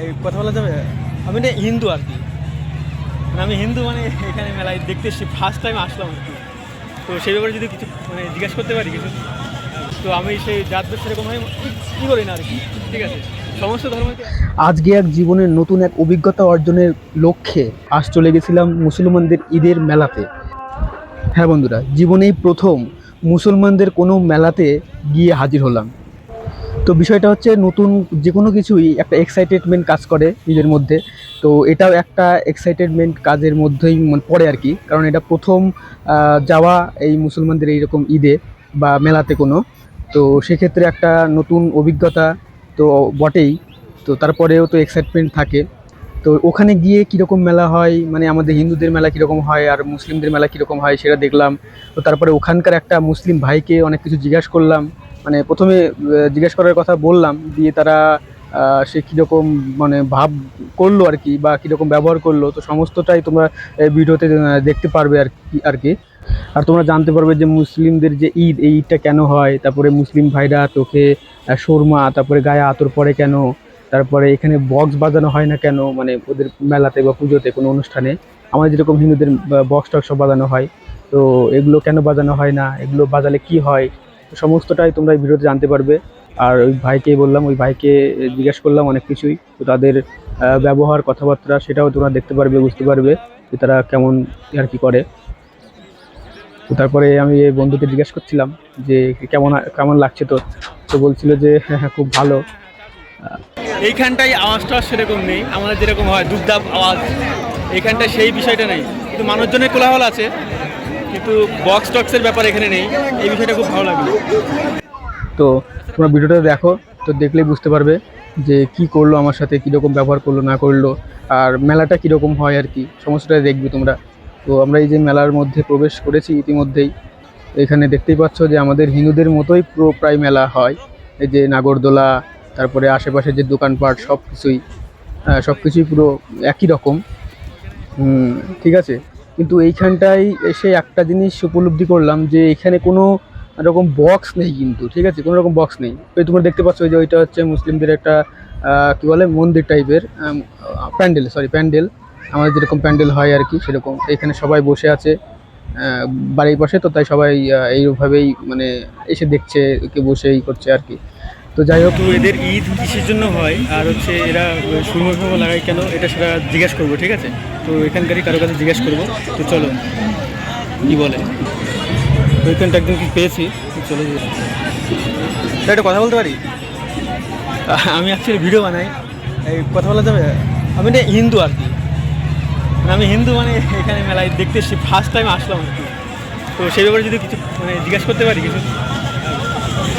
এই কথা বলা যাবে? আমি না হিন্দু আর কি। মানে আমি হিন্দু মানে এখানে মেলায় দেখতে এসেছি ফার্স্ট টাইম আসলাম আর কি। তো সেই ব্যাপারে যদি কিছু মানে জিজ্ঞাসা করতে পারি কিছু। তো আমি সেই জাতবে সেরকম হয় কী করি না আর কি। ঠিক আছে। সমস্ত আজকে এক জীবনের নতুন এক অভিজ্ঞতা অর্জনের লক্ষ্যে আজ চলে গেছিলাম মুসলমানদের ঈদের মেলাতে। হ্যাঁ বন্ধুরা, জীবনেই প্রথম মুসলমানদের কোনো মেলাতে গিয়ে হাজির হলাম। তো বিষয়টা হচ্ছে নতুন যে কোনো কিছুই একটা এক্সাইটেডমেন্ট কাজ করে নিজের মধ্যে। তো এটাও একটা এক্সাইটেডমেন্ট কাজের মধ্যেই পড়ে আর কি। কারণ এটা প্রথম যাওয়া এই মুসলমানদের এইরকম ঈদে বা মেলাতে কোনো। তো সেক্ষেত্রে একটা নতুন অভিজ্ঞতা তো বটেই। তো তারপরেও তো এক্সাইটমেন্ট থাকে। তো ওখানে গিয়ে কীরকম মেলা হয়? মানে আমাদের হিন্দুদের মেলা কীরকম হয়? আর মুসলিমদের মেলা কীরকম হয়? সেটা দেখলাম। তো তারপরে ওখানকার একটা মুসলিম ভাইকে অনেক কিছু জিজ্ঞাসা করলাম। মানে প্রথমে জিজ্ঞেস করার কথা বললাম দিয়ে তারা সে কীরকম মানে ভাব করল আর কি বা কীরকম ব্যবহার করল। তো সমস্তটাই তোমরা ভিডিওতে দেখতে পারবে আর কি আর কি। আর তোমরা জানতে পারবে যে মুসলিমদের যে ঈদ এই ঈদটা কেন হয়? তারপরে মুসলিম ভাইরা আহ, সুরমা তারপরে গায়ে আতর পরে কেন? তারপরে এখানে বক্স বাজানো হয় না কেন? মানে ওদের মেলাতে বা পুজোতে কোনো অনুষ্ঠানে? আমাদের যেরকম হিন্দুদের বক্স টক্স বাজানো হয়। তো এগুলো কেন বাজানো হয় না? এগুলো বাজালে কি হয়? সমস্তটাই তোমরা এই ভিডিওতে জানতে পারবে। আর ওই ভাইকে বললাম, ওই ভাইকে জিজ্ঞেস করলাম অনেক কিছুই। তো তাদের ব্যবহার, কথাবার্তা সেটাও তোমরা দেখতে পারবে, বুঝতে পারবে যে তারা কেমন আর কি করে। তারপরে আমি এই বন্ধুকে জিজ্ঞেস করছিলাম যে কেমন কেমন লাগছে তোর? তো বলছিল যে হ্যাঁ হ্যাঁ খুব ভালো। এইখানটায় আওয়াজটা সেরকম নেই, আমাদের যেরকম হয় দুবদাব আওয়াজ। এইখানটায় সেই বিষয়টা নেই। কিন্তু মানুষজনের কোলাহল আছে। কিন্তু বক্স টক্সের ব্যাপার এখানে নেই। এই বিষয়টা খুব ভালো লাগল। তো তোমরা ভিডিওটা দেখো, তো দেখলেই বুঝতে পারবে যে কি করল আমার সাথে, কীরকম ব্যবহার করল, না করল, আর মেলাটা কীরকম হয় আর কি, সমস্তটাই দেখবে তোমরা। তো আমরা এই যে মেলার মধ্যে প্রবেশ করেছি ইতিমধ্যেই এখানে দেখতেই পাচ্ছ যে আমাদের হিন্দুদের মতোই পুরো প্রায় মেলা হয়। এই যে নাগরদোলা, তারপরে আশেপাশে যে দোকানপাট সব কিছুই সব কিছুই পুরো একই রকম। ঠিক আছে? কিন্তু এইখানটায় এসে একটা জিনিস উপলব্ধি করলাম যে এখানে কোনো রকম বক্স নেই কিন্তু, ঠিক আছে? কোনো রকম বক্স নেই। ওই তোমরা দেখতে পাচ্ছ যে ওইটা হচ্ছে মুসলিমদের একটা কী বলে, মন্দির টাইপের প্যান্ডেল সরি প্যান্ডেল। আমাদের যেরকম প্যান্ডেল হয় আর কি, সেরকম। এখানে সবাই বসে আছে বাড়ির পাশে, তো তাই সবাই এইভাবেই মানে এসে দেখছে কে বসে এই করছে আর কি। তো যাই হোক। এদের ঈদ কিসের জন্য হয়? আর হচ্ছে এরা সুরমা ফুরমা লাগায় কেন? এটা সেটা জিজ্ঞেস করব ঠিক আছে? তো এখানকারই কারও কাছে জিজ্ঞেস করব। তো চলো কি বলে? তো এখানটা একদম কি পেয়েছি? চলো যাই। একটা কথা বলতে পারি? আমি অ্যাকচুয়ালি ভিডিও বানাই। এই কথা বলা যাবে? আমি না হিন্দু আর কি। মানে আমি হিন্দু মানে এখানে মেলায় দেখতে এসেছি ফার্স্ট টাইম আসলাম আর কি। তো সেই ব্যাপারে যদি কিছু মানে জিজ্ঞেস করতে পারি কিছু?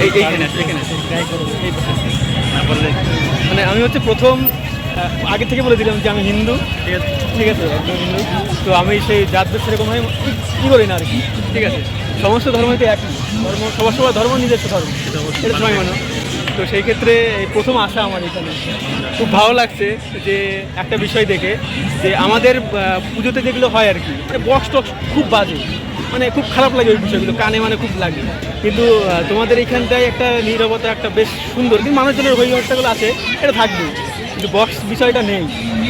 এই এইখানে মানে আমি হচ্ছে প্রথম আগে থেকে বলে দিলাম যে আমি হিন্দু। ঠিক আছে? হিন্দু। তো আমি সেই জাতবে সেরকম হয় কী করি না আর কি। ঠিক আছে? সমস্ত ধর্মই তো একই। ধর্ম, সবার সবার ধর্ম নিজস্ব ধর্ম। এটা সবাই মানো। তো সেই ক্ষেত্রে এই প্রথম আসা আমার এখানে। খুব ভালো লাগছে যে একটা বিষয় দেখে যে আমাদের পুজোতে যেগুলো হয় আর কি, বক্স টক্স খুব বাজে। মানে খুব খারাপ লাগে ওই বিষয়গুলো, কানে মানে খুব লাগে। কিন্তু তোমাদের এইখানটায় একটা নিরবতা, একটা বেশ সুন্দর, কিন্তু মানুষজনের ওই ব্যবস্থাগুলো আছে, এটা থাকবে কিন্তু বক্স বিষয়টা নেই।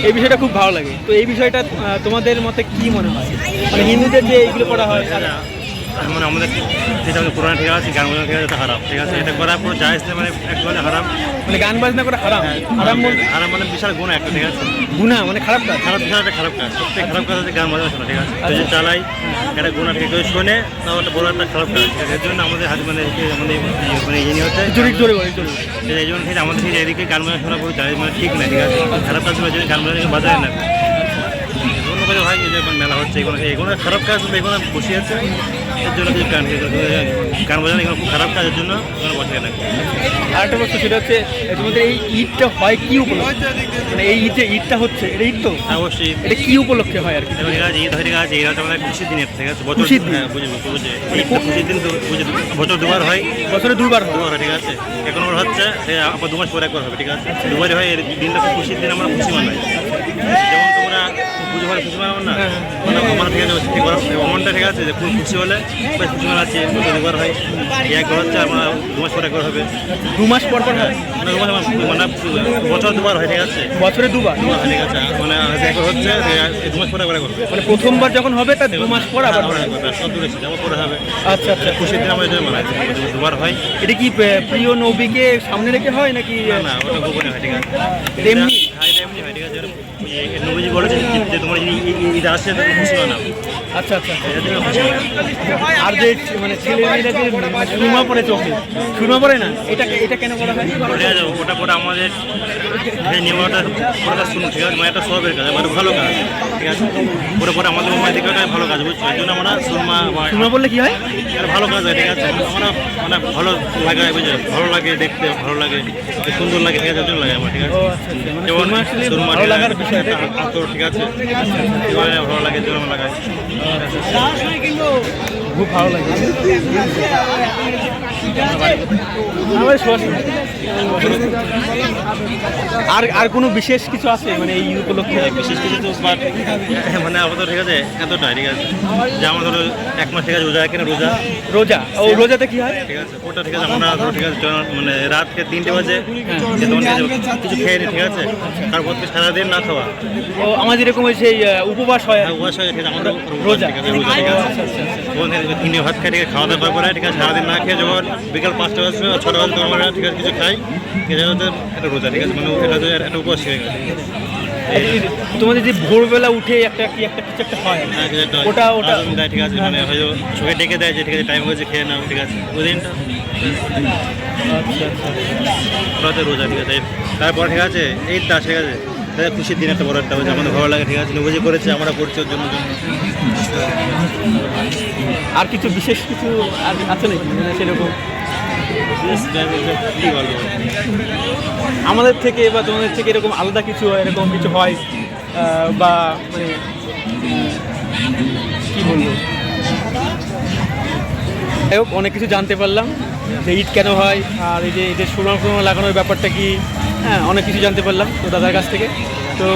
এই বিষয়টা খুব ভালো লাগে। তো এই বিষয়টা তোমাদের মতে কি মনে হয়? মানে হিন্দুদের যে এইগুলো করা হয় মানে আমাদের যেটা আমাদের পুরানো ঠিক আছে গান বাজনা ঠিক আছে হারাম ঠিক আছে? এটা করা পুরো জায়েজ না, মানে একবারে হারাম। মানে গান বাজনা করে হারাম? হারাম বলতে? হারাম মানে বিশাল গুণ একটা ঠিক আছে? গুণা মানে খারাপ কাজ? খারাপ বিশাল একটা খারাপ কাজ। সবথেকে খারাপ কাজ হচ্ছে গান বাজনা শোনা ঠিক আছে? তো যে চালাই এটা গুণা ঠিক করে শোনে তাও একটা বড় একটা খারাপ কাজ এর জন্য আমাদের হাতে মানে যে আমাদের ইয়ে মানে ইয়ে নিয়ে হচ্ছে জোরে জোরে বলে জোরে এই জন্য ঠিক আমাদের এদিকে গান বাজনা শোনা পুরো জায়েজ মানে ঠিক না ঠিক আছে? খারাপ কাজ করে গান বাজনা বাজায় না। অন্য কাজে হয় যে এখন মেলা হচ্ছে এগুলো এগুলো খারাপ কাজ এগুলো বসে আছে। এর জন্য কিছু গান গান বাজানো এগুলো খুব খারাপ কাজের জন্য বসে না আরেকটা প্রশ্ন সেটা হচ্ছে তোমাদের এই ঈদটা হয় কি উপলক্ষে? মানে এই ঈদ ঈদটা হচ্ছে এটা ঈদ তো? অবশ্যই। এটা কি উপলক্ষে হয় আর কি? ঈদ হয়ে গেছে এরা আমাদের খুশির দিনের আছে। বছর হ্যাঁ বুঝব বুঝে এই দিন তো বুঝে বছর দুবার হয়। বছরে দুবার হয়? দুবার হয় ঠিক আছে। এখন হচ্ছে আবার দু মাস পরে একবার হবে ঠিক আছে। দুবারই হয় দিনটা খুশির দিন আমরা খুশি মানাই। যেমন তোমরা পুজো হলে খুশি মানে না? হ্যাঁ। মানে আমার ঠিক ঠিক করা অমনটা ঠিক আছে যে খুব খুশি হলে খুশি মানে আছে দুবার হয়। একবার হচ্ছে আমার দু মাস পরে একবার হবে। দু মাস পর পর হয়? মানে মানে বছর দুবার হয় ঠিক আছে? বছরে দুবার? দুবার হয় ঠিক আছে। মানে একবার হচ্ছে দু মাস পরে একবার করবে মানে প্রথমবার যখন হবে তার দু মাস পর আবার হয়। দূরে পরে হবে। আচ্ছা আচ্ছা। খুশির আমার এটা মানা দুবার হয়। এটা কি প্রিয় নবীকে সামনে রেখে হয় নাকি? না ওটা গোপনে হয় ঠিক আছে। এমনি? হ্যাঁ হয় নবীজি বলেছেন যে- তোমরা যদি ই- ই- ঈদ আসে তো খুশি বানাও আচ্ছা আচ্ছা আচ্ছা। আর যে মানে ছেলে মেয়েরা যে সুরমা পরে চোখে সুরমা পরে না? এটা এটা কেন করা হয়? ওটা পরে আমাদের নিয়মটা ওটা শুনুন ঠিক আছে? মানে একটা সবের কাজ মানে ভালো কাজ ঠিক আছে? পরে পরে আমাদের মোবাইল ওটা ভালো কাজ বুঝছ? এই জন্য আমরা সুরমা সুরমা পরলে কি হয়? এটা ভালো কাজ হয় ঠিক আছে? আমরা মানে ভালো লাগে বুঝছ? ভালো লাগে দেখতে ভালো লাগে সুন্দর লাগে ঠিক আছে? লাগে আমার ঠিক আছে? ও আচ্ছা আচ্ছা। মানে যেমন সুরমা ভালো লাগার বিষয় ঠিক আছে? ভালো লাগে জন্য লাগাই খুব ভালো লাগে আর আর কোনো বিশেষ কিছু আছে? মানে এই উপলক্ষে? বিশেষ কিছু তো বাট মানে আপাতত ঠিক আছে এতটাই ঠিক আছে। যে আমার ধরো এক মাস ঠিক আছে রোজা কেন রোজা। রোজা? ও রোজাতে কি হয়? ঠিক আছে ওটা ঠিক আছে আমরা ধরো ঠিক আছে মানে রাতকে তিনটে বাজে কিছু খেয়ে নি ঠিক আছে তারপর থেকে সারাদিন না খাওয়া। ও আমার যেরকম ওই সেই উপবাস হয় উপবাস ওয়াশ হয়ে ঠিক আছে আমাদের রোজা। ঠিক আছে রোজা ঠিক আছে। তিনটে ভাত খাই ঠিক আছে খাওয়া দাওয়া পরে ঠিক আছে সারাদিন না খেয়ে যখন বিকাল পাঁচটা বাজবে ছটা বাজবে তখন আমরা ঠিক আছে কিছু খাই এটা হচ্ছে একটা রোজা ঠিক আছে মানে এটা হচ্ছে একটা উপবাস হয়ে গেছে। তোমাদের যে ভোরবেলা উঠে একটা কি একটা কিছু একটা হয়? হ্যাঁ, ওটা ওটা। দেয় ঠিক আছে মানে হয়তো চোখে ডেকে দেয় যে ঠিক আছে টাইম হয়েছে খেয়ে নাও ঠিক আছে ওই দিনটা আচ্ছা। আচ্ছা রোজা ঠিক আছে তারপর ঠিক আছে এই তা ঠিক আছে। তাদের খুশির দিন একটা বড় একটা হচ্ছে আমাদের ভালো লাগে ঠিক আছে? নবজি করেছে আমরা করছি ওর জন্য। আর কিছু বিশেষ কিছু আর- আছে নাকি? মানে সেরকম? আমাদের থেকে বা তোমাদের থেকে এরকম আলাদা কিছু হয়, এরকম কিছু হয় বা মানে কি বলব? অনেক কিছু জানতে পারলাম। যে ঈদ কেন হয়, আর এই যে এদের সুরমা ফুরমা লাগানোর ব্যাপারটা কি হ্যাঁ অনেক কিছু জানতে পারলাম তো দাদার কাছ থেকে। তো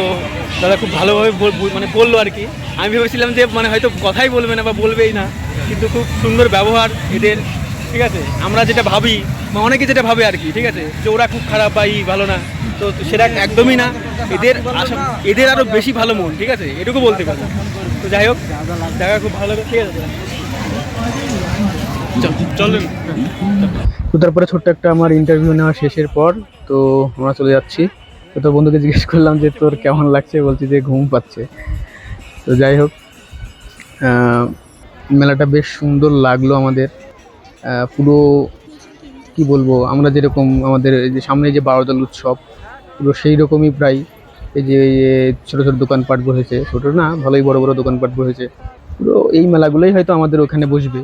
দাদা খুব ভালোভাবে মানে বলল আর কি। আমি ভেবেছিলাম যে মানে হয়তো কথাই বলবে না বা বলবেই না, কিন্তু খুব সুন্দর ব্যবহার এদের, ঠিক আছে? আমরা যেটা ভাবি, বা অনেকে যেটা ভাবে আর কি, ঠিক আছে? যে ওরা খুব খারাপ বা ই ভালো না, তো সেটা একদমই না। এদের এদের আরও বেশি ভালো মন, ঠিক আছে? এটুকু বলতে পারব তো যাই হোক, দেখা খুব ভালো লাগে ঠিক আছে? চলেন। তো তারপরে ছোট্ট একটা আমার ইন্টারভিউ নেওয়া শেষের পর, তো আমরা চলে যাচ্ছি। তো তোর বন্ধুকে জিজ্ঞেস করলাম যে তোর কেমন লাগছে? বলছি যে ঘুম পাচ্ছে। তো যাই হোক মেলাটা বেশ সুন্দর লাগল আমাদের। পুরো কি বলব, আমরা যেরকম আমাদের যে সামনে যে বারোদল উৎসব, পুরো সেই রকমই প্রায়। এই যে ছোটো ছোটো দোকানপাট বসেছে। ছোটো না, ভালোই বড় বড় দোকানপাট বসেছে। পুরো এই মেলাগুলোই হয়তো আমাদের ওখানে বসবে।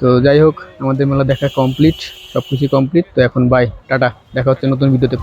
তো যাই হোক, আমাদের মেলা দেখা কমপ্লিট সব কিছু কমপ্লিট তো এখন বাই টাটা, দেখা হচ্ছে নতুন ভিডিওতে।